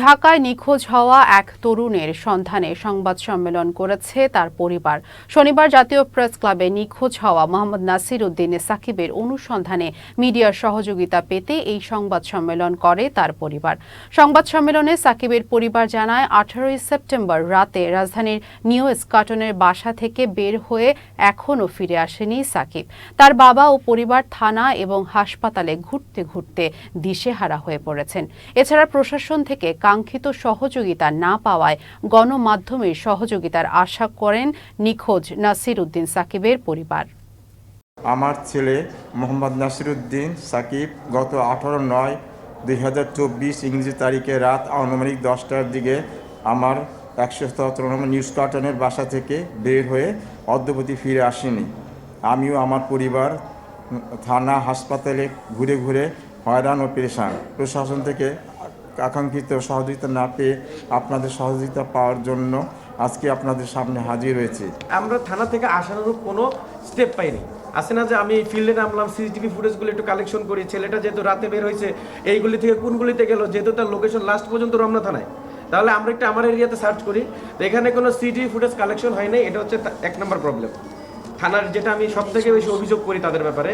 ঢাকায় নিখোঁজ হওয়া এক তরুণের সন্ধানে সংবাদ সম্মেলন করেছে তার পরিবার। শনিবার জাতীয় প্রেস ক্লাবে নিখোঁজ হওয়া মোহাম্মদ নাসির উদ্দিন সাকিবের অনুসন্ধানে মিডিয়ার সহযোগিতা পেতে এই সংবাদ সম্মেলন করে তার পরিবার। সংবাদ সম্মেলনে সাকিবের পরিবার জানায়, আঠারোই সেপ্টেম্বর রাতে রাজধানীর নিউ স্কাটনের বাসা থেকে বের হয়ে এখনও ফিরে আসেনি সাকিব। তার বাবা ও পরিবার থানা এবং হাসপাতালে ঘুরতে ঘুরতে দিশেহারা হয়ে পড়েছেন। এছাড়া প্রশাসন থেকে কাঙ্ক্ষিত সহযোগিতা না পাওয়ায় গণমাধ্যমের সহযোগিতার আশা করেন নিখোঁজ নাসির উদ্দিন সাকিবের পরিবার। আমার ছেলে মোহাম্মদ নাসিরুদ্দিন সাকিব গত আঠারো নয় দুই হাজার চব্বিশ ইংরেজি তারিখে রাত আনুমানিক দশটার দিকে আমার একশো সতেরো নম্বর নিউজ কার্টনের বাসা থেকে বের হয়ে অদ্যবধি ফিরে আসেনি। আমিও আমার পরিবার, থানা, হাসপাতালে ঘুরে ঘুরে হয়রান ও পেরেশান। প্রশাসন থেকে আকাঙ্ক্ষিত সহযোগিতা না পেয়ে আপনাদের সহযোগিতা পাওয়ার জন্য আজকে আপনাদের সামনে হাজির হয়েছি। আমরা থানা থেকে আসানোর কোনো স্টেপ পাইনি। আসে না যে আমি ফিল্ডে নামলাম সিসিটিভি ফুটেজগুলো একটু কালেকশন করি, ছেলেটা যেহেতু রাতে বের হয়েছে, এইগুলি থেকে কোনগুলিতে গেল, যেহেতু তার লোকেশন লাস্ট পর্যন্ত রমনা থানায়। তাহলে আমরা একটা আমার এরিয়াতে সার্চ করি। এখানে কোনো সিটিভি ফুটেজ কালেকশন হয় এটা হচ্ছে এক নম্বর প্রবলেম থানার যেটা আমি সব থেকে বেশি অভিযোগ করি তাদের ব্যাপারে।